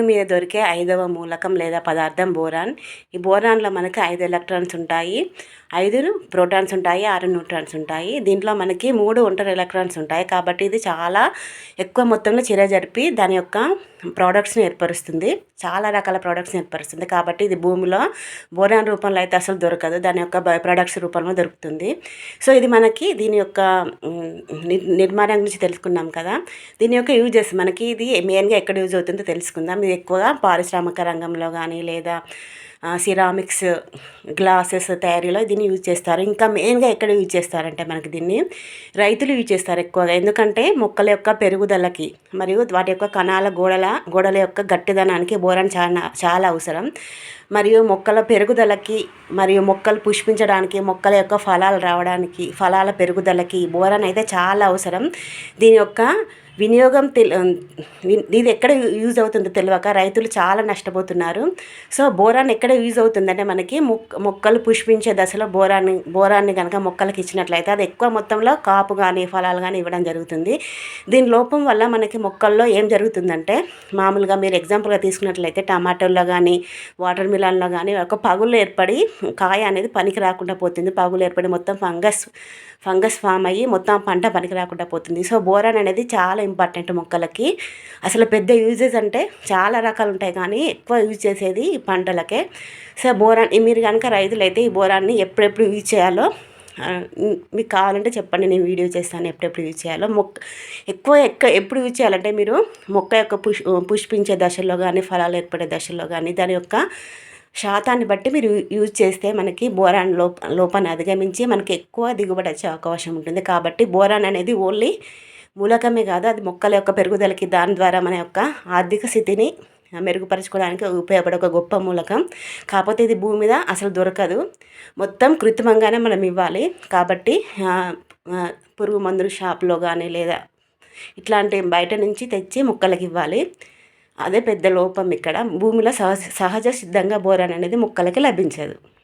భూమి మీద దొరికే ఐదవ మూలకం లేదా పదార్థం బోరాన్. ఈ బోరాన్లో మనకి ఐదు ఎలక్ట్రాన్స్ ఉంటాయి. ఐదు ప్రోటాన్స్ ఉంటాయి ఆరు న్యూట్రాన్స్ ఉంటాయి. దీంట్లో మనకి మూడు ఒంటరి ఎలక్ట్రాన్స్ ఉంటాయి. కాబట్టి ఇది చాలా ఎక్కువ మొత్తంలో చిర జరిపి దాని యొక్క ప్రోడక్ట్స్ని ఏర్పరుస్తుంది. చాలా రకాల ప్రోడక్ట్స్ని ఏర్పరుస్తుంది. కాబట్టి ఇది భూమిలో బోరాన్ రూపంలో అయితే అసలు దొరకదు. దాని యొక్క బయో ప్రొడక్ట్స్ రూపంలో దొరుకుతుంది. సో ఇది మనకి దీని యొక్క నిర్మాణం గురించి తెలుసుకున్నాం కదా. దీని యొక్క యూజెస్ మనకి ఇది మెయిన్గా ఎక్కడ యూజ్ అవుతుందో తెలుసుకుందాం. ఇది ఎక్కువగా పారిశ్రామిక రంగంలో కానీ లేదా సిరామిక్స్ గ్లాసెస్ తయారీలో దీన్ని యూజ్ చేస్తారు. ఇంకా మెయిన్గా ఎక్కడ యూజ్ చేస్తారంటే మనకి దీన్ని రైతులు యూజ్ చేస్తారు ఎక్కువగా. ఎందుకంటే మొక్కల యొక్క పెరుగుదలకి మరియు వాటి యొక్క కణాల గోడల గోడల యొక్క గట్టిదనానికి బోరాన్ చాలా చాలా అవసరం. మరియు మొక్కల పెరుగుదలకి మరియు మొక్కలు పుష్పించడానికి మొక్కల యొక్క ఫలాలు రావడానికి ఫలాల పెరుగుదలకి బోరాన్ అయితే చాలా అవసరం. దీని యొక్క వినియోగం తెలి ఇది ఎక్కడ యూజ్ అవుతుందో తెలియక రైతులు చాలా నష్టపోతున్నారు. సో బోరాన్ ఎక్కడ యూజ్ అవుతుందంటే మనకి మొక్క మొక్కలు పుష్పించే దశలో బోరాన్ని బోరాన్ని కనుక మొక్కలకి ఇచ్చినట్లయితే అది ఎక్కువ మొత్తంలో కాపు కానీ ఫలాలు కానీ ఇవ్వడం జరుగుతుంది. దీని లోపం వల్ల మనకి మొక్కల్లో ఏం జరుగుతుందంటే మామూలుగా మీరు ఎగ్జాంపుల్గా తీసుకున్నట్లయితే టమాటోల్లో కానీ వాటర్ మిలాన్లో కానీ ఒక పగులు ఏర్పడి కాయ అనేది పనికి రాకుండా పోతుంది. పగులు ఏర్పడి మొత్తం ఫంగస్ ఫంగస్ ఫామ్ అయ్యి మొత్తం పంట పనికి రాకుండా పోతుంది. సో బోరాన్ అనేది చాలా ఇంపార్టెంట్ మొక్కలకి. అసలు పెద్ద యూజెస్ అంటే చాలా రకాలు ఉంటాయి కానీ ఎక్కువ యూజ్ చేసేది పంటలకే. సో బోరాన్ మీరు కనుక రైతులైతే ఈ బోరాన్ని ఎప్పుడెప్పుడు యూజ్ చేయాలో మీకు కావాలంటే చెప్పండి నేను వీడియో చేస్తాను ఎప్పుడెప్పుడు యూజ్ చేయాలో. మొక్క ఎక్కువ ఎక్క ఎప్పుడు యూజ్ చేయాలంటే మీరు మొక్క యొక్క పుష్ పుష్పించే దశల్లో కానీ ఫలాలు ఏర్పడే దశల్లో కానీ దాని యొక్క శాతాన్ని బట్టి మీరు యూజ్ చేస్తే మనకి బోరాన్ లోప లోపాన్ని అధిగమించి మనకి ఎక్కువ దిగుబడి వచ్చే అవకాశం ఉంటుంది. కాబట్టి బోరాన్ అనేది ఓన్లీ మూలకమే కాదు అది మొక్కల యొక్క పెరుగుదలకి దాని ద్వారా మన యొక్క ఆర్థిక స్థితిని మెరుగుపరచుకోవడానికి ఉపయోగపడే ఒక గొప్ప మూలకం. కాకపోతే ఇది భూమి మీద అసలు దొరకదు. మొత్తం కృత్రిమంగానే మనం ఇవ్వాలి. కాబట్టి పురుగు మందులు షాప్లో కానీ లేదా ఇట్లాంటి బయట నుంచి తెచ్చి మొక్కలకి ఇవ్వాలి. అదే పెద్ద లోపం ఇక్కడ. భూమిలో సహజ సహజ సిద్ధంగా బోరాన్ అనేది మొక్కలకి లభించదు.